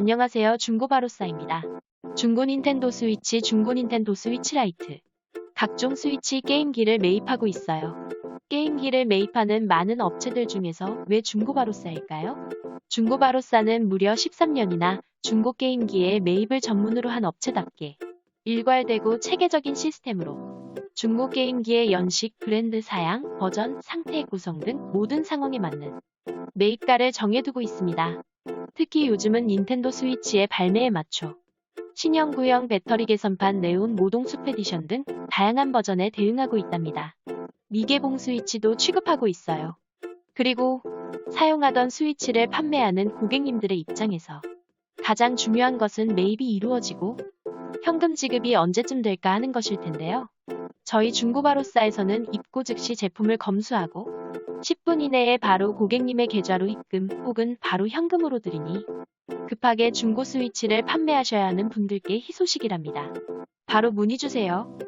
안녕하세요. 중고바로싸입니다. 중고 닌텐도 스위치, 중고 닌텐도 스위치 라이트. 각종 스위치 게임기를 매입하고 있어요. 게임기를 매입하는 많은 업체들 중에서 왜 중고바로싸일까요? 중고바로싸는 무려 13년이나 중고 게임기의 매입을 전문으로 한 업체답게 일괄되고 체계적인 시스템으로 중고 게임기의 연식, 브랜드 사양, 버전, 상태 구성 등 모든 상황에 맞는 매입가를 정해두고 있습니다. 특히 요즘은 닌텐도 스위치의 발매에 맞춰 신형 구형 배터리 개선판 네온 모동 스페디션 등 다양한 버전에 대응하고 있답니다. 미개봉 스위치도 취급하고 있어요. 그리고 사용하던 스위치를 판매하는 고객님들의 입장에서 가장 중요한 것은 매입이 이루어지고 현금 지급이 언제쯤 될까 하는 것일 텐데요. 저희 중고바로싸에서는 입고 즉시 제품을 검수하고 10분 이내에 바로 고객님의 계좌로 입금 혹은 바로 현금으로 드리니 급하게 중고 스위치를 판매하셔야 하는 분들께 희소식이랍니다. 바로 문의 주세요.